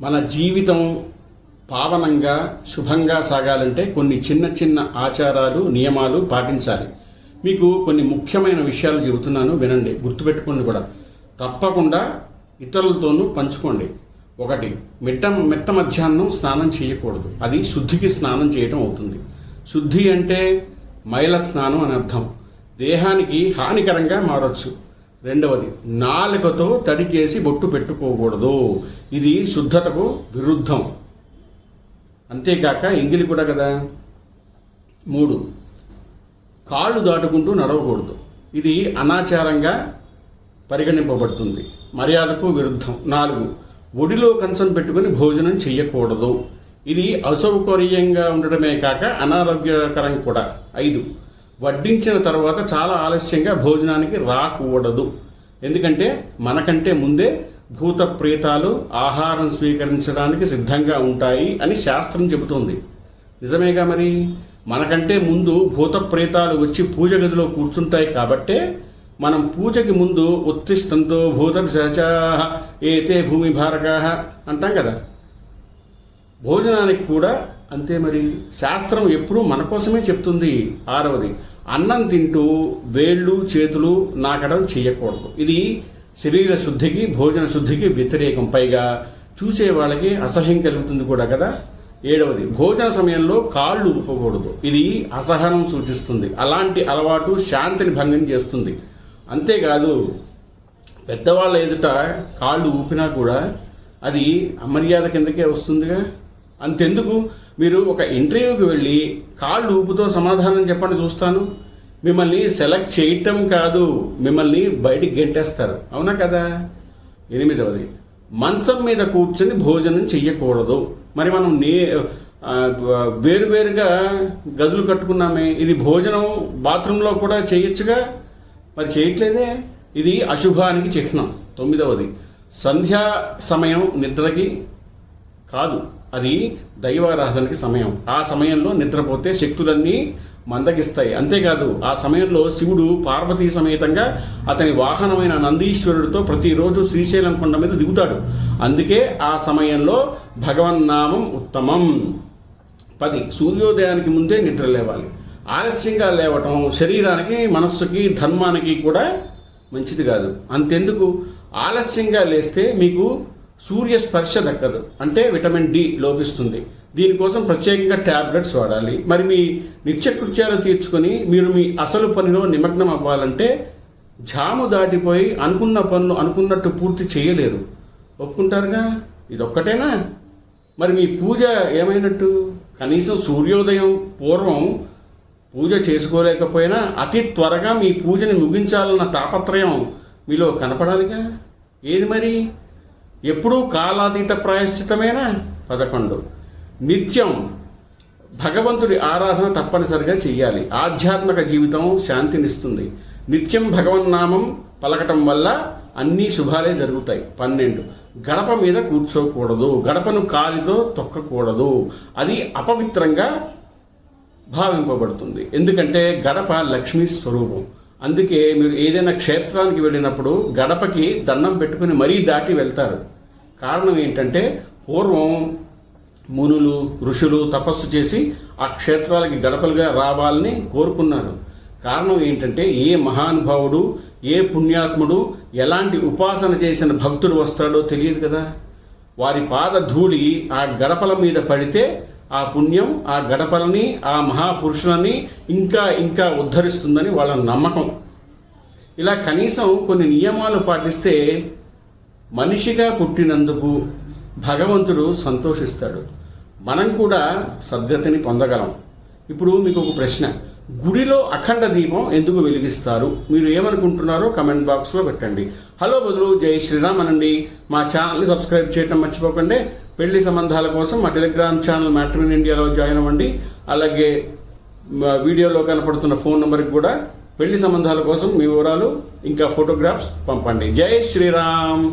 మన జీవితం పావనంగా శుభంగా సాగాలంటే కొన్ని చిన్న చిన్న ఆచారాలు నియమాలు పాటించాలి. మీకు కొన్ని ముఖ్యమైన విషయాలు చెబుతున్నాను వినండి గుర్తుపెట్టుకోండి కూడా. తప్పకుండా ఇతరులతోనూ పంచుకోండి. ఒకటి మిట్ట మిట్ట మధ్యాహ్నం స్నానం చేయకూడదు. అది శుద్ధికి స్నానం చేయటం అవుతుంది. శుద్ధి అంటే మైల స్నానం అని అర్థం. దేహానికి హానికరంగా మారచ్చు. రెండవది నాలుకతో తడికేసి బొట్టు పెట్టుకోకూడదు. ఇది శుద్ధతకు విరుద్ధం. అంతేకాక ఎంగిలి కూడా కదా. మూడు కాళ్ళు దాటుకుంటూ నడవకూడదు. ఇది అనాచారంగా పరిగణింపబడుతుంది. మర్యాదకు విరుద్ధం. నాలుగు ఒడిలో కంచం పెట్టుకుని భోజనం చేయకూడదు ఇది అసౌకర్యంగా ఉండడమే కాక అనారోగ్యకరం కూడా. ఐదు వడ్డించిన తర్వాత చాలా ఆలస్యంగా భోజనానికి రాకూడదు. ఎందుకంటే మనకంటే ముందే భూత ప్రేతాలు ఆహారం స్వీకరించడానికి సిద్ధంగా ఉంటాయి అని శాస్త్రం చెబుతుంది. నిజమేగా మరి? మనకంటే ముందు భూత ప్రేతాలు వచ్చి పూజ గదిలో కూర్చుంటాయి కాబట్టే మనం పూజకి ముందు ఉత్తిష్టంతో భూత ఏతే భూమి భారకా అంటాం కదా. భోజనానికి కూడా అంతే మరి. శాస్త్రం ఎప్పుడూ మన కోసమే చెప్తుంది ఆరవది. అన్నం తింటూ వేళ్ళు చేతులు నాకడం చేయకూడదు. ఇది శరీర శుద్ధికి భోజన శుద్ధికి వ్యతిరేకం. పైగా చూసే వాళ్ళకి అసహ్యం కలుగుతుంది కూడా కదా. ఏడవది భోజన సమయంలో కాళ్ళు ఊపకూడదు. ఇది అసహనం సూచిస్తుంది. అలాంటి అలవాటు శాంతిని భంగం చేస్తుంది. అంతేకాదు పెద్దవాళ్ళ ఎదుట కాళ్ళు ఊపినా కూడా అది అమర్యాద కిందకే వస్తుందిగా. అంతెందుకు? మీరు ఒక ఇంటర్వ్యూకి వెళ్ళి కాళ్ళు ఊపుతో సమాధానం చెప్పండి చూస్తాను. మిమ్మల్ని సెలెక్ట్ చేయటం కాదు మిమ్మల్ని బయటికి గెంటేస్తారు. అవునా కదా? ఎనిమిదవది. మంచం మీద కూర్చొని భోజనం చెయ్యకూడదు. మరి మనం నే వేరువేరుగా గదులు కట్టుకున్నామే. ఇది భోజనం బాత్రూంలో కూడా చేయొచ్చుగా? మరి చేయట్లేదే? ఇది అశుభానికి చిహ్నం. తొమ్మిదవది. సంధ్యా సమయం నిద్రకి కాదు. అది దైవారాధనకి సమయం. ఆ సమయంలో నిద్రపోతే శక్తులన్నీ మందగిస్తాయి. అంతేకాదు ఆ సమయంలో శివుడు పార్వతీ సమేతంగా అతని వాహనమైన నందీశ్వరుడితో ప్రతిరోజు శ్రీశైలం కొండ మీద దిగుతాడు. అందుకే ఆ సమయంలో భగవన్నామం ఉత్తమం. పది. సూర్యోదయానికి ముందే నిద్ర లేవాలి. ఆలస్యంగా లేవటం శరీరానికి మనస్సుకి ధర్మానికి కూడా మంచిది కాదు. అంతెందుకు? ఆలస్యంగా లేస్తే మీకు సూర్య స్పర్శ దక్కదు. అంటే విటమిన్ డి లోపిస్తుంది. దీనికోసం ప్రత్యేకంగా ట్యాబ్లెట్స్ వాడాలి. మరి మీ నిత్యకృత్యాలు తీర్చుకొని మీరు మీ అసలు పనిలో నిమగ్నం అవ్వాలంటే జాము దాటిపోయి అనుకున్న పనులు అనుకున్నట్టు పూర్తి చేయలేరు. ఒప్పుకుంటారుగా? ఇదొక్కటేనా? మరి మీ పూజ ఏమైనట్టు? కనీసం సూర్యోదయం పూర్వం పూజ చేసుకోలేకపోయినా అతి త్వరగా మీ పూజని ముగించాలన్న తాపత్రయం మీలో కనపడాలిగా? ఏది మరి? ఎప్పుడూ కాలాతీత ప్రాయశ్చితమేనా? పదకొండు. నిత్యం భగవంతుడి ఆరాధన తప్పనిసరిగా చెయ్యాలి. ఆధ్యాత్మిక జీవితం శాంతినిస్తుంది. నిత్యం భగవన్నామం పలకటం వల్ల అన్ని శుభాలే జరుగుతాయి. పన్నెండు. గడప మీద కూర్చోకూడదు. గడపను కాలితో తొక్కకూడదు. అది అపవిత్రంగా భావింపబడుతుంది. ఎందుకంటే గడప లక్ష్మీ స్వరూపం. అందుకే మీరు ఏదైనా క్షేత్రానికి వెళ్ళినప్పుడు గడపకి దండం పెట్టుకుని మరీ దాటి వెళ్తారు. కారణం ఏంటంటే పూర్వం మునులు ఋషులు తపస్సు చేసి ఆ క్షేత్రాలకి గడపలుగా రావాలని కోరుకున్నారు. కారణం ఏంటంటే ఏ మహానుభావుడు ఏ పుణ్యాత్ముడు ఎలాంటి ఉపాసన చేసిన భక్తుడు వస్తాడో తెలియదు కదా. వారి పాద ధూళి ఆ గడపల మీద పడితే ఆ పుణ్యం ఆ గడపలని ఆ మహాపురుషులని ఇంకా ఇంకా ఉద్ధరిస్తుందని వాళ్ళ నమ్మకం. ఇలా కనీసం కొన్ని నియమాలు పాటిస్తే మనిషిగా పుట్టినందుకు భగవంతుడు సంతోషిస్తాడు. మనం కూడా సద్గతిని పొందగలం. ఇప్పుడు మీకు ఒక ప్రశ్న. గుడిలో అఖండ దీపం ఎందుకు వెలిగిస్తారు? మీరు ఏమనుకుంటున్నారో కమెంట్ బాక్స్లో పెట్టండి. హలో బదులు జై శ్రీరామ్ అనండి. మా ఛానల్ని సబ్స్క్రైబ్ చేయడం మర్చిపోకండి. పెళ్ళి సంబంధాల కోసం మా టెలిగ్రామ్ ఛానల్ మ్యాట్రిన్ ఇండియాలో జాయిన్ అవ్వండి. అలాగే వీడియోలో కనపడుతున్న ఫోన్ నెంబర్కి కూడా పెళ్ళి సంబంధాల కోసం మీ వివరాలు ఇంకా ఫోటోగ్రాఫ్స్ పంపండి. జై శ్రీరామ్!